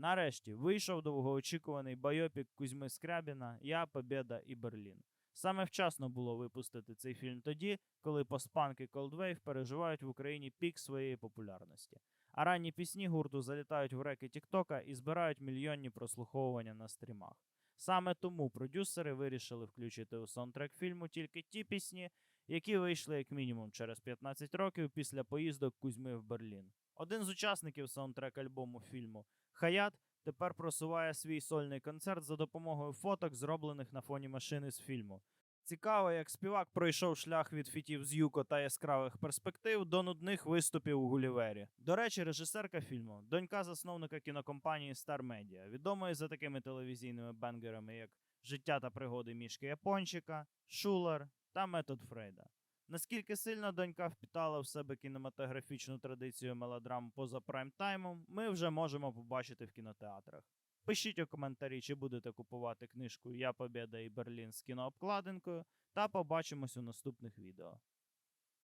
Нарешті вийшов довгоочікуваний байопік Кузьми Скрябіна Я, Побєда і Берлін. Саме вчасно було випустити цей фільм тоді, коли постпанк і Coldwave переживають в Україні пік своєї популярності. А ранні пісні гурту залітають в реки Тіктока і збирають мільйонні прослуховування на стрімах. Саме тому продюсери вирішили включити у саундтрек фільму тільки ті пісні, які вийшли як мінімум через 15 років після поїздок Кузьми в Берлін. Один з учасників саундтрек альбому фільму Хаят тепер просуває свій сольний концерт за допомогою фоток, зроблених на фоні машини з фільму. Цікаво, як співак пройшов шлях від фітів з Юко та яскравих перспектив до нудних виступів у Гулівері. До речі, режисерка фільму, донька засновника кінокомпанії Star Media, відомої за такими телевізійними бенгерами, як Життя та пригоди мішки Япончика, Шулер та Метод Фрейда. Наскільки сильно донька впітала в себе кінематографічну традицію мелодрам поза прайм-таймом, ми вже можемо побачити в кінотеатрах. Пишіть у коментарі, чи будете купувати книжку Я Побєда і Берлін з кінообкладинкою, та побачимось у наступних відео.